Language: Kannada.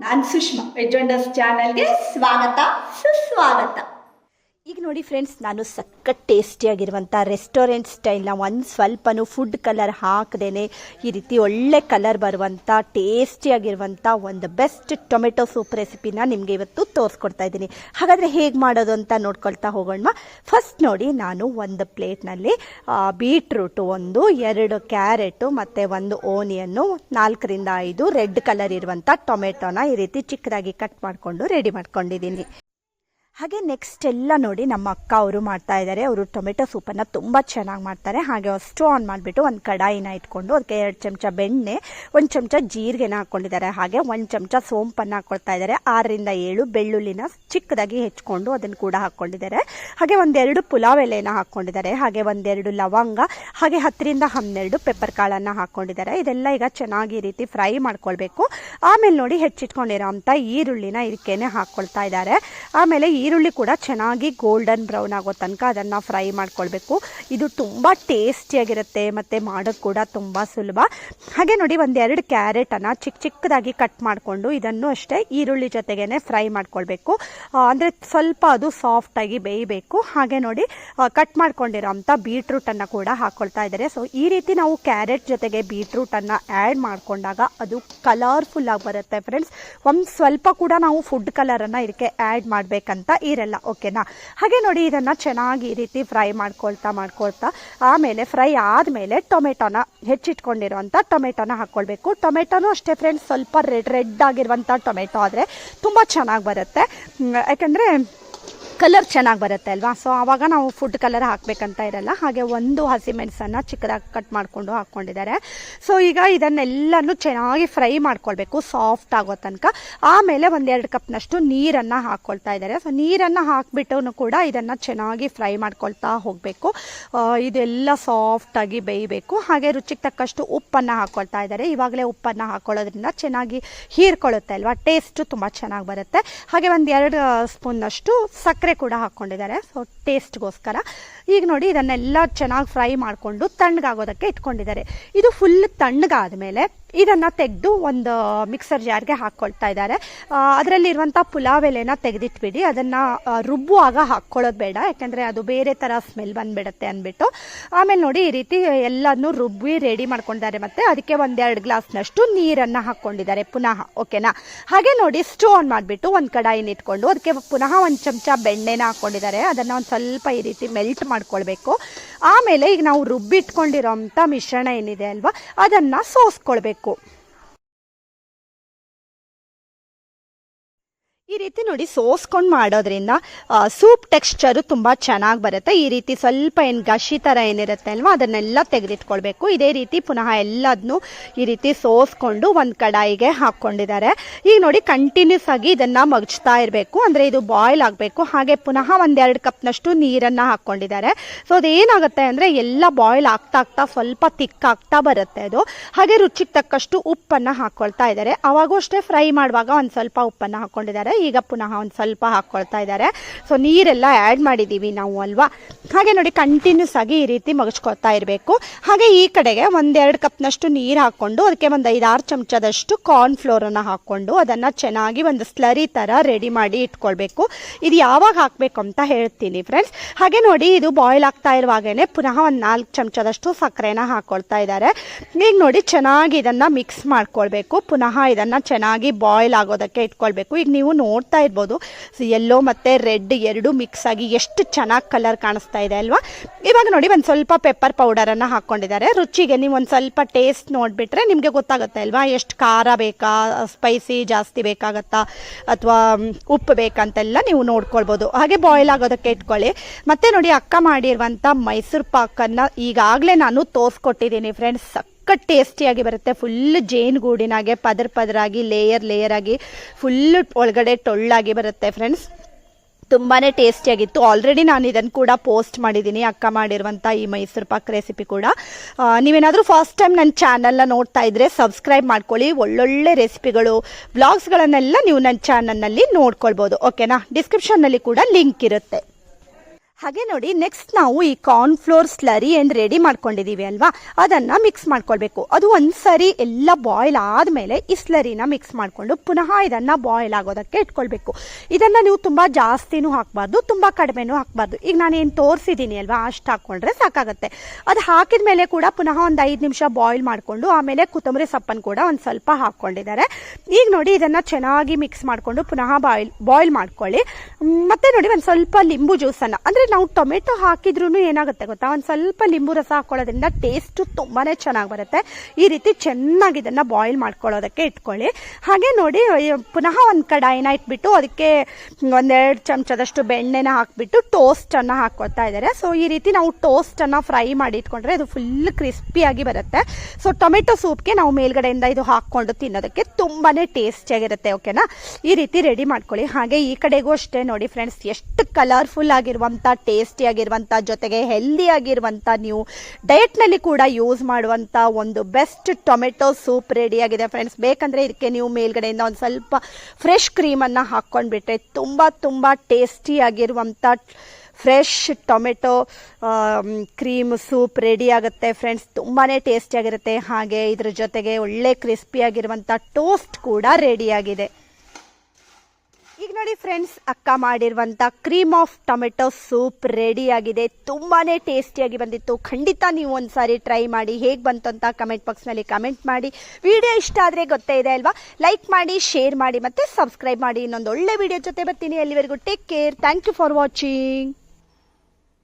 ನಾನು ಸುಷ್ಮಾ ವೆಜ್ ವಂಡರ್ಸ್ ಚಾನಲ್ಗೆ ಸ್ವಾಗತ ಸುಸ್ವಾಗತ. ಈಗ ನೋಡಿ ಫ್ರೆಂಡ್ಸ್ ನಾನು ಸಖತ್ ಟೇಸ್ಟಿಯಾಗಿರುವಂಥ ರೆಸ್ಟೋರೆಂಟ್ ಸ್ಟೈಲ್ನ ಒಂದು ಸ್ವಲ್ಪನೂ ಫುಡ್ ಕಲರ್ ಹಾಕದೇನೆ ಈ ರೀತಿ ಒಳ್ಳೆ ಕಲರ್ ಬರುವಂಥ ಟೇಸ್ಟಿಯಾಗಿರುವಂಥ ಒಂದು ಬೆಸ್ಟ್ ಟೊಮೆಟೊ ಸೂಪ್ ರೆಸಿಪಿನ ನಿಮಗೆ ಇವತ್ತು ತೋರಿಸ್ಕೊಡ್ತಾ ಇದ್ದೀನಿ. ಹಾಗಾದರೆ ಹೇಗೆ ಮಾಡೋದು ಅಂತ ನೋಡ್ಕೊಳ್ತಾ ಹೋಗೋಣ ಫಸ್ಟ್ ನೋಡಿ ನಾನು ಒಂದು ಪ್ಲೇಟ್ನಲ್ಲಿ ಬೀಟ್ರೂಟು ಒಂದು, ಎರಡು ಕ್ಯಾರೆಟು ಮತ್ತು ಒಂದು ಓನಿಯನ್ನು ನಾಲ್ಕರಿಂದ ಐದು ರೆಡ್ ಕಲರ್ ಇರುವಂಥ ಟೊಮೆಟೊನ ಈ ರೀತಿ ಚಿಕ್ಕದಾಗಿ ಕಟ್ ಮಾಡಿಕೊಂಡು ರೆಡಿ ಮಾಡ್ಕೊಂಡಿದ್ದೀನಿ. ಹಾಗೆ ನೆಕ್ಸ್ಟ್ ಎಲ್ಲ ನೋಡಿ ನಮ್ಮ ಅಕ್ಕ ಅವರು ಮಾಡ್ತಾ ಇದ್ದಾರೆ ಅವರು ಟೊಮೆಟೊ ಸೂಪನ್ನು ತುಂಬ ಚೆನ್ನಾಗಿ ಮಾಡ್ತಾರೆ. ಹಾಗೆ ಸ್ಟವ್ ಆನ್ ಮಾಡಿಬಿಟ್ಟು ಒಂದು ಕಡಾಯಿನ ಇಟ್ಕೊಂಡು ಅದಕ್ಕೆ ಎರಡು ಚಮಚ ಬೆಣ್ಣೆ, ಒಂದು ಚಮಚ ಜೀರಿಗೆನ ಹಾಕ್ಕೊಂಡಿದ್ದಾರೆ. ಹಾಗೆ ಒಂದು ಚಮಚ ಸೋಂಪನ್ನು ಹಾಕ್ಕೊಳ್ತಾ ಇದ್ದಾರೆ ಆರರಿಂದ ಏಳು ಬೆಳ್ಳುಳ್ಳಿನ ಚಿಕ್ಕದಾಗಿ ಹೆಚ್ಕೊಂಡು ಅದನ್ನು ಕೂಡ ಹಾಕ್ಕೊಂಡಿದ್ದಾರೆ. ಹಾಗೆ ಒಂದೆರಡು ಪುಲಾವ್ ಎಲೆನ ಹಾಕ್ಕೊಂಡಿದ್ದಾರೆ. ಹಾಗೆ ಒಂದೆರಡು ಲವಂಗ, ಹಾಗೆ ಹತ್ತರಿಂದ ಹನ್ನೆರಡು ಪೆಪ್ಪರ್ ಕಾಳನ್ನು ಹಾಕ್ಕೊಂಡಿದ್ದಾರೆ. ಇದೆಲ್ಲ ಈಗ ಚೆನ್ನಾಗಿ ರೀತಿ ಫ್ರೈ ಮಾಡ್ಕೊಳ್ಬೇಕು. ಆಮೇಲೆ ನೋಡಿ ಹೆಚ್ಚಿಟ್ಕೊಂಡಿರೋ ಅಂಥ ಈರುಳ್ಳಿನ ಇದಕ್ಕೇನೆ ಹಾಕ್ಕೊಳ್ತಾ ಇದ್ದಾರೆ. ಆಮೇಲೆ ಈರುಳ್ಳಿ ಕೂಡ ಚೆನ್ನಾಗಿ ಗೋಲ್ಡನ್ ಬ್ರೌನ್ ಆಗೋ ತನಕ ಅದನ್ನು ಫ್ರೈ ಮಾಡ್ಕೊಳ್ಬೇಕು. ಇದು ತುಂಬ ಟೇಸ್ಟಿಯಾಗಿರುತ್ತೆ ಮತ್ತು ಮಾಡೋದು ಕೂಡ ತುಂಬ ಸುಲಭ. ಹಾಗೆ ನೋಡಿ ಒಂದೆರಡು ಕ್ಯಾರೆಟನ್ನು ಚಿಕ್ಕ ಚಿಕ್ಕದಾಗಿ ಕಟ್ ಮಾಡಿಕೊಂಡು ಇದನ್ನು ಅಷ್ಟೇ ಈರುಳ್ಳಿ ಜೊತೆಗೇ ಫ್ರೈ ಮಾಡ್ಕೊಳ್ಬೇಕು. ಅಂದರೆ ಸ್ವಲ್ಪ ಅದು ಸಾಫ್ಟಾಗಿ ಬೇಯಬೇಕು. ಹಾಗೆ ನೋಡಿ ಕಟ್ ಮಾಡ್ಕೊಂಡಿರೋ ಅಂಥ ಬೀಟ್ರೂಟನ್ನು ಕೂಡ ಹಾಕ್ಕೊಳ್ತಾ ಇದ್ದಾರೆ. ಸೊ ಈ ರೀತಿ ನಾವು ಕ್ಯಾರೆಟ್ ಜೊತೆಗೆ ಬೀಟ್ರೂಟನ್ನು ಆ್ಯಡ್ ಮಾಡಿಕೊಂಡಾಗ ಅದು ಕಲರ್ಫುಲ್ ಆಗಿ ಬರುತ್ತೆ ಫ್ರೆಂಡ್ಸ್ ಒಂದು ಸ್ವಲ್ಪ ಕೂಡ ನಾವು ಫುಡ್ ಕಲರನ್ನು ಇದಕ್ಕೆ ಆ್ಯಡ್ ಮಾಡಬೇಕಂತ ಇರಲ್ಲ ಓಕೆನಾ ಹಾಗೆ ನೋಡಿ ಇದನ್ನು ಚೆನ್ನಾಗಿ ಈ ರೀತಿ ಫ್ರೈ ಮಾಡ್ಕೊಳ್ತಾ ಮಾಡ್ಕೊಳ್ತಾ, ಆಮೇಲೆ ಫ್ರೈ ಆದಮೇಲೆ ಟೊಮೆಟೊನ ಹೆಚ್ಚಿಟ್ಕೊಂಡಿರುವಂಥ ಟೊಮೆಟೊನ ಹಾಕ್ಕೊಳ್ಬೇಕು. ಟೊಮೆಟೊನೂ ಅಷ್ಟೇ ಫ್ರೆಂಡ್ಸ್ ಸ್ವಲ್ಪ ರೆಡ್ ರೆಡ್ ಆಗಿರುವಂಥ ಟೊಮೆಟೊ ಆದರೆ ತುಂಬ ಚೆನ್ನಾಗಿ ಬರುತ್ತೆ. ಯಾಕೆಂದರೆ ಕಲರ್ ಚೆನ್ನಾಗಿ ಬರುತ್ತೆ ಅಲ್ವಾ? ಸೊ ಆವಾಗ ನಾವು ಫುಡ್ ಕಲರ್ ಹಾಕಬೇಕಂತ ಇರಲ್ಲ. ಹಾಗೆ ಒಂದು ಹಸಿಮೆಣಸನ್ನು ಚಿಕ್ಕದಾಗಿ ಕಟ್ ಮಾಡಿಕೊಂಡು ಹಾಕ್ಕೊಂಡಿದ್ದಾರೆ. ಸೊ ಈಗ ಇದನ್ನೆಲ್ಲನೂ ಚೆನ್ನಾಗಿ ಫ್ರೈ ಮಾಡ್ಕೊಳ್ಬೇಕು ಸಾಫ್ಟ್ ಆಗೋ ತನಕ. ಆಮೇಲೆ ಒಂದೆರಡು ಕಪ್ನಷ್ಟು ನೀರನ್ನು ಹಾಕ್ಕೊಳ್ತಾ ಇದ್ದಾರೆ. ಸೊ ನೀರನ್ನು ಹಾಕಿಬಿಟ್ಟು ಕೂಡ ಇದನ್ನು ಚೆನ್ನಾಗಿ ಫ್ರೈ ಮಾಡ್ಕೊಳ್ತಾ ಹೋಗಬೇಕು. ಇದೆಲ್ಲ ಸಾಫ್ಟಾಗಿ ಬೇಯಬೇಕು. ಹಾಗೆ ರುಚಿಗೆ ತಕ್ಕಷ್ಟು ಉಪ್ಪನ್ನು ಹಾಕ್ಕೊಳ್ತಾ ಇದ್ದಾರೆ. ಇವಾಗಲೇ ಉಪ್ಪನ್ನು ಹಾಕ್ಕೊಳ್ಳೋದ್ರಿಂದ ಚೆನ್ನಾಗಿ ಹೀರ್ಕೊಳ್ಳುತ್ತೆ ಅಲ್ವಾ? ಟೇಸ್ಟು ತುಂಬ ಚೆನ್ನಾಗಿ ಬರುತ್ತೆ. ಹಾಗೆ ಒಂದು ಎರಡು ಸ್ಪೂನ್ನಷ್ಟು ಸಕ್ಕರೆ ಕೂಡ ಹಾಕ್ಕೊಂಡಿದ್ದಾರೆ ಸೊ ಟೇಸ್ಟ್ಗೋಸ್ಕರ ಈಗ ನೋಡಿ, ಇದನ್ನೆಲ್ಲ ಚೆನ್ನಾಗಿ ಫ್ರೈ ಮಾಡಿಕೊಂಡು ತಣ್ಣಗಾಗೋದಕ್ಕೆ ಇಟ್ಕೊಂಡಿದ್ದಾರೆ. ಇದು ಫುಲ್ ತಣ್ಣಗಾದ ಮೇಲೆ ಇದನ್ನು ತೆಗೆದು ಒಂದು ಮಿಕ್ಸರ್ ಜಾರ್ಗೆ ಹಾಕ್ಕೊಳ್ತಾ ಇದ್ದಾರೆ. ಅದರಲ್ಲಿರುವಂಥ ಪುಲಾವ್ ಎಲೆನ ತೆಗೆದಿಟ್ಬಿಡಿ. ಅದನ್ನು ರುಬ್ಬುವಾಗ ಹಾಕ್ಕೊಳ್ಳೋದು ಬೇಡ. ಯಾಕೆಂದರೆ ಅದು ಬೇರೆ ಥರ ಸ್ಮೆಲ್ ಬಂದುಬಿಡುತ್ತೆ ಅಂದ್ಬಿಟ್ಟು. ಆಮೇಲೆ ನೋಡಿ, ಈ ರೀತಿ ಎಲ್ಲನೂ ರುಬ್ಬಿ ರೆಡಿ ಮಾಡ್ಕೊಂಡಿದ್ದಾರೆ. ಮತ್ತು ಅದಕ್ಕೆ ಒಂದೆರಡು ಗ್ಲಾಸ್ನಷ್ಟು ನೀರನ್ನು ಹಾಕ್ಕೊಂಡಿದ್ದಾರೆ ಪುನಃ, ಓಕೆನಾ? ಹಾಗೆ ನೋಡಿ ಸ್ಟೋ ಆನ್ ಮಾಡಿಬಿಟ್ಟು ಒಂದು ಕಡಾಯಿನ ಇಟ್ಕೊಂಡು ಅದಕ್ಕೆ ಪುನಃ ಒಂದು ಚಮಚ ಬೆಣ್ಣೆನ ಹಾಕ್ಕೊಂಡಿದ್ದಾರೆ. ಅದನ್ನು ಒಂದು ಸ್ವಲ್ಪ ಈ ರೀತಿ ಮೆಲ್ಟ್ ಮಾಡ್ಕೊಳ್ಬೇಕು. ಆಮೇಲೆ ಈಗ ನಾವು ರುಬ್ಬಿಟ್ಕೊಂಡಿರೋಂಥ ಮಿಶ್ರಣ ಏನಿದೆ ಅಲ್ವಾ, ಅದನ್ನು ಸೋಸ್ಕೊಳ್ಬೇಕು. México. ಈ ರೀತಿ ನೋಡಿ ಸೋಸ್ಕೊಂಡು ಮಾಡೋದ್ರಿಂದ ಸೂಪ್ ಟೆಕ್ಸ್ಚರು ತುಂಬ ಚೆನ್ನಾಗಿ ಬರುತ್ತೆ. ಈ ರೀತಿ ಸ್ವಲ್ಪ ಏನು ಗಶಿ ಥರ ಏನಿರುತ್ತೆ ಅಲ್ವಾ, ಅದನ್ನೆಲ್ಲ ತೆಗೆದಿಟ್ಕೊಳ್ಬೇಕು. ಇದೇ ರೀತಿ ಪುನಃ ಎಲ್ಲದನ್ನೂ ಈ ರೀತಿ ಸೋಸ್ಕೊಂಡು ಒಂದು ಕಡಾಯಿಗೆ ಹಾಕ್ಕೊಂಡಿದ್ದಾರೆ. ಈಗ ನೋಡಿ ಕಂಟಿನ್ಯೂಸ್ ಆಗಿ ಇದನ್ನು ಮಗಚ್ತಾ ಇರಬೇಕು. ಅಂದರೆ ಇದು ಬಾಯ್ಲ್ ಆಗಬೇಕು. ಹಾಗೆ ಪುನಃ ಒಂದೆರಡು ಕಪ್ನಷ್ಟು ನೀರನ್ನು ಹಾಕ್ಕೊಂಡಿದ್ದಾರೆ. ಸೊ ಅದೇನಾಗುತ್ತೆ ಅಂದರೆ ಎಲ್ಲ ಬಾಯ್ಲ್ ಆಗ್ತಾ ಆಗ್ತಾ ಸ್ವಲ್ಪ ತಿಕ್ಕಾಗ್ತಾ ಬರುತ್ತೆ ಅದು. ಹಾಗೆ ರುಚಿಗೆ ತಕ್ಕಷ್ಟು ಉಪ್ಪನ್ನು ಹಾಕ್ಕೊಳ್ತಾ ಇದ್ದಾರೆ. ಅವಾಗೂ ಅಷ್ಟೇ ಫ್ರೈ ಮಾಡುವಾಗ ಒಂದು ಸ್ವಲ್ಪ ಉಪ್ಪನ್ನು ಹಾಕ್ಕೊಂಡಿದ್ದಾರೆ. ಈಗ ಪುನಃ ಒಂದು ಸ್ವಲ್ಪ ಹಾಕ್ಕೊಳ್ತಾ ಇದ್ದಾರೆ. ಸೊ ನೀರೆಲ್ಲ ಆ್ಯಡ್ ಮಾಡಿದ್ದೀವಿ ನಾವು ಅಲ್ವಾ? ಹಾಗೆ ನೋಡಿ ಕಂಟಿನ್ಯೂಸ್ ಆಗಿ ಈ ರೀತಿ ಮಗಚ್ಕೊಳ್ತಾ ಇರಬೇಕು. ಹಾಗೆ ಈ ಕಡೆಗೆ ಒಂದೆರಡು ಕಪ್ನಷ್ಟು ನೀರು ಹಾಕ್ಕೊಂಡು, ಅದಕ್ಕೆ ಒಂದು ಐದಾರು ಚಮಚದಷ್ಟು ಕಾರ್ನ್ ಫ್ಲೋರನ್ನು ಹಾಕ್ಕೊಂಡು, ಅದನ್ನು ಚೆನ್ನಾಗಿ ಒಂದು ಸ್ಲರಿ ಥರ ರೆಡಿ ಮಾಡಿ ಇಟ್ಕೊಳ್ಬೇಕು. ಇದು ಯಾವಾಗ ಹಾಕಬೇಕು ಅಂತ ಹೇಳ್ತೀನಿ ಫ್ರೆಂಡ್ಸ್ ಹಾಗೆ ನೋಡಿ ಇದು ಬಾಯ್ಲ್ ಆಗ್ತಾ ಇರುವಾಗೇ ಪುನಃ ಒಂದು ನಾಲ್ಕು ಚಮಚದಷ್ಟು ಸಕ್ಕರೆನ ಹಾಕ್ಕೊಳ್ತಾ ಇದ್ದಾರೆ. ಈಗ ನೋಡಿ ಚೆನ್ನಾಗಿ ಇದನ್ನು ಮಿಕ್ಸ್ ಮಾಡ್ಕೊಳ್ಬೇಕು. ಪುನಃ ಇದನ್ನು ಚೆನ್ನಾಗಿ ಬಾಯ್ಲ್ ಆಗೋದಕ್ಕೆ ಇಟ್ಕೊಳ್ಬೇಕು. ಈಗ ನೀವು ನೋಡ್ತಾ ಇರ್ಬೋದು. ಎಲ್ಲೋ ಮತ್ತು ರೆಡ್ ಎರಡು ಮಿಕ್ಸ್ ಆಗಿ ಎಷ್ಟು ಚೆನ್ನಾಗಿ ಕಲರ್ ಕಾಣಿಸ್ತಾ ಇದೆ ಅಲ್ವಾ? ಇವಾಗ ನೋಡಿ, ಒಂದು ಸ್ವಲ್ಪ ಪೆಪ್ಪರ್ ಪೌಡರನ್ನು ಹಾಕ್ಕೊಂಡಿದ್ದಾರೆ ರುಚಿಗೆ ನೀವು ಒಂದು ಸ್ವಲ್ಪ ಟೇಸ್ಟ್ ನೋಡಿಬಿಟ್ರೆ ನಿಮಗೆ ಗೊತ್ತಾಗುತ್ತೆ ಅಲ್ವಾ? ಎಷ್ಟು ಖಾರ ಬೇಕಾ ಸ್ಪೈಸಿ ಜಾಸ್ತಿ ಬೇಕಾಗತ್ತಾ, ಅಥವಾ ಉಪ್ಪು ಬೇಕಂತೆಲ್ಲ ನೀವು ನೋಡ್ಕೊಳ್ಬೋದು. ಹಾಗೆ ಬಾಯ್ಲ್ ಆಗೋದಕ್ಕೆ ಇಟ್ಕೊಳ್ಳಿ. ಮತ್ತು ನೋಡಿ, ಅಕ್ಕ ಮಾಡಿರುವಂಥ ಮೈಸೂರು ಪಾಕನ್ನು ಈಗಾಗಲೇ ನಾನು ತೋರಿಸ್ಕೊಟ್ಟಿದ್ದೀನಿ ಫ್ರೆಂಡ್ಸ್ ಸಖತ್ ಟೇಸ್ಟಿಯಾಗಿ ಬರುತ್ತೆ ಫುಲ್ ಜೇನುಗೂಡಿನಾಗೆ ಪದರ್ ಪದರಾಗಿ ಲೇಯರ್ ಲೇಯರ್ ಆಗಿ ಫುಲ್ ಒಳಗಡೆ ಟೊಳ್ಳಾಗಿ ಬರುತ್ತೆ ಫ್ರೆಂಡ್ಸ್ ತುಂಬಾ ಟೇಸ್ಟಿಯಾಗಿತ್ತು ಆಲ್ರೆಡಿ ನಾನು ಇದನ್ನು ಕೂಡ ಪೋಸ್ಟ್ ಮಾಡಿದ್ದೀನಿ ಅಕ್ಕ ಮಾಡಿರುವಂಥ ಈ ಮೈಸೂರು ಪಾಕ್ ರೆಸಿಪಿ ಕೂಡ. ನೀವೇನಾದರೂ ಫಸ್ಟ್ ಟೈಮ್ ನನ್ನ ಚಾನಲ್ನ ನೋಡ್ತಾ ಇದ್ದರೆ ಸಬ್ಸ್ಕ್ರೈಬ್ ಮಾಡ್ಕೊಳ್ಳಿ. ಒಳ್ಳೊಳ್ಳೆ ರೆಸಿಪಿಗಳು ಬ್ಲಾಗ್ಸ್ಗಳನ್ನೆಲ್ಲ ನೀವು ನನ್ನ ಚಾನಲ್ನಲ್ಲಿ ನೋಡ್ಕೊಳ್ಬೋದು. ಓಕೆನಾ ಡಿಸ್ಕ್ರಿಪ್ಷನ್ನಲ್ಲಿ ಕೂಡ ಲಿಂಕ್ ಇರುತ್ತೆ. ಹಾಗೆ ನೋಡಿ ನೆಕ್ಸ್ಟ್ ನಾವು ಈ ಕಾರ್ನ್ ಫ್ಲೋರ್ ಸ್ಲರಿ ಏನು ರೆಡಿ ಮಾಡ್ಕೊಂಡಿದ್ದೀವಿ ಅಲ್ವಾ? ಅದನ್ನು ಮಿಕ್ಸ್ ಮಾಡ್ಕೊಳ್ಬೇಕು. ಅದು ಒಂದ್ಸರಿ ಎಲ್ಲ ಬಾಯ್ಲ್ ಆದಮೇಲೆ ಈ ಸ್ಲರಿನ ಮಿಕ್ಸ್ ಮಾಡಿಕೊಂಡು ಪುನಃ ಇದನ್ನು ಬಾಯ್ಲ್ ಆಗೋದಕ್ಕೆ ಇಟ್ಕೊಳ್ಬೇಕು. ಇದನ್ನು ನೀವು ತುಂಬ ಜಾಸ್ತಿನೂ ಹಾಕಬಾರ್ದು, ತುಂಬ ಕಡಿಮೆನೂ ಹಾಕಬಾರ್ದು. ಈಗ ನಾನು ಏನು ತೋರಿಸಿದ್ದೀನಿ ಅಲ್ವಾ, ಅಷ್ಟು ಹಾಕ್ಕೊಂಡ್ರೆ ಸಾಕಾಗುತ್ತೆ. ಅದು ಹಾಕಿದ ಮೇಲೆ ಕೂಡ ಪುನಃ ಒಂದು ಐದು ನಿಮಿಷ ಬಾಯ್ಲ್ ಮಾಡಿಕೊಂಡು, ಆಮೇಲೆ ಕೊತ್ತಂಬರಿ ಸೊಪ್ಪನ್ನು ಕೂಡ ಒಂದು ಸ್ವಲ್ಪ ಹಾಕ್ಕೊಂಡಿದ್ದಾರೆ. ಈಗ ನೋಡಿ, ಇದನ್ನು ಚೆನ್ನಾಗಿ ಮಿಕ್ಸ್ ಮಾಡಿಕೊಂಡು ಪುನಃ ಬಾಯ್ಲ್ ಬಾಯ್ಲ್ ಮಾಡ್ಕೊಳ್ಳಿ. ಮತ್ತೆ ನೋಡಿ ಒಂದು ಸ್ವಲ್ಪ ಲಿಂಬು ಜ್ಯೂಸನ್ನು ಅಂದರೆ ನಾವು ಟೊಮೆಟೊ ಹಾಕಿದ್ರೂ ಏನಾಗುತ್ತೆ ಗೊತ್ತಾ? ಒಂದು ಸ್ವಲ್ಪ ಲಿಂಬು ರಸ ಹಾಕೊಳ್ಳೋದ್ರಿಂದ ಟೇಸ್ಟು ತುಂಬಾ ಚೆನ್ನಾಗಿ ಬರುತ್ತೆ. ಈ ರೀತಿ ಚೆನ್ನಾಗಿ ಇದನ್ನು ಬಾಯ್ಲ್ ಮಾಡ್ಕೊಳ್ಳೋದಕ್ಕೆ ಇಟ್ಕೊಳ್ಳಿ. ಹಾಗೆ ನೋಡಿ ಪುನಃ ಒಂದು ಕಡಾಯಿನ ಇಟ್ಬಿಟ್ಟು ಅದಕ್ಕೆ ಒಂದೆರಡು ಚಮಚದಷ್ಟು ಬೆಣ್ಣೆನ ಹಾಕ್ಬಿಟ್ಟು ಟೋಸ್ಟನ್ನು ಹಾಕ್ಕೊಳ್ತಾ ಇದ್ದಾರೆ ಸೊ ಈ ರೀತಿ ನಾವು ಟೋಸ್ಟನ್ನು ಫ್ರೈ ಮಾಡಿ ಇಟ್ಕೊಂಡ್ರೆ ಅದು ಫುಲ್ ಕ್ರಿಸ್ಪಿಯಾಗಿ ಬರುತ್ತೆ. ಸೊ ಟೊಮೆಟೊ ಸೂಪ್ಗೆ ನಾವು ಮೇಲ್ಗಡೆಯಿಂದ ಇದು ಹಾಕ್ಕೊಂಡು ತಿನ್ನೋದಕ್ಕೆ ತುಂಬಾ ಟೇಸ್ಟಿಯಾಗಿರುತ್ತೆ ಓಕೆನಾ ಈ ರೀತಿ ರೆಡಿ ಮಾಡ್ಕೊಳ್ಳಿ. ಹಾಗೆ ಈ ಕಡೆಗೂ ಅಷ್ಟೇ ನೋಡಿ ಫ್ರೆಂಡ್ಸ್ ಎಷ್ಟು ಕಲರ್ಫುಲ್ ಆಗಿರುವಂಥ ಟೇಸ್ಟಿ ಆಗಿರುವಂಥ ಜೊತೆಗೆ ಹೆಲ್ದಿ ಆಗಿರುವಂಥ ನೀವು ಡಯಟ್ನಲ್ಲಿ ಕೂಡ ಯೂಸ್ ಮಾಡುವಂಥ ಒಂದು ಬೆಸ್ಟ್ ಟೊಮೆಟೊ ಸೂಪ್ ರೆಡಿಯಾಗಿದೆ ಫ್ರೆಂಡ್ಸ್ ಬೇಕಂದರೆ ಇದಕ್ಕೆ ನೀವು ಮೇಲ್ಗಡೆಯಿಂದ ಒಂದು ಸ್ವಲ್ಪ ಫ್ರೆಶ್ ಕ್ರೀಮನ್ನು ಹಾಕ್ಕೊಂಡ್ಬಿಟ್ರೆ ತುಂಬ ತುಂಬ ಟೇಸ್ಟಿಯಾಗಿರುವಂಥ fresh tomato cream soup ready ಆಗುತ್ತೆ ಫ್ರೆಂಡ್ಸ್ ತುಂಬಾ ಟೇಸ್ಟಿಯಾಗಿರುತ್ತೆ ಹಾಗೆ ಇದ್ರ ಜೊತೆಗೆ ಒಳ್ಳೆ ಕ್ರಿಸ್ಪಿಯಾಗಿರುವಂಥ ಟೋಸ್ಟ್ ಕೂಡ ರೆಡಿಯಾಗಿದೆ ನೋಡಿ ಫ್ರೆಂಡ್ಸ್, ಅಕ್ಕ ಮಾಡಿರುವಂಥ cream of tomato soup ready ಆಗಿದೆ ತುಂಬಾ ಟೇಸ್ಟಿಯಾಗಿ ಬಂದಿತ್ತು. ಖಂಡಿತ ನೀವು ಒಂದು ಸಾರಿ ಟ್ರೈ ಮಾಡಿ, ಹೇಗೆ ಬಂತು ಅಂತ ಕಮೆಂಟ್ ಬಾಕ್ಸ್ನಲ್ಲಿ ಕಮೆಂಟ್ ಮಾಡಿ. ವಿಡಿಯೋ ಇಷ್ಟ ಆದರೆ ಗೊತ್ತೇ ಇದೆ ಅಲ್ವಾ? ಲೈಕ್ ಮಾಡಿ ಶೇರ್ ಮಾಡಿ ಮತ್ತು ಸಬ್ಸ್ಕ್ರೈಬ್ ಮಾಡಿ. ಇನ್ನೊಂದು ಒಳ್ಳೆ ವಿಡಿಯೋ ಜೊತೆ ಬರ್ತೀನಿ. ಅಲ್ಲಿವರೆಗೂ take care thank you for watching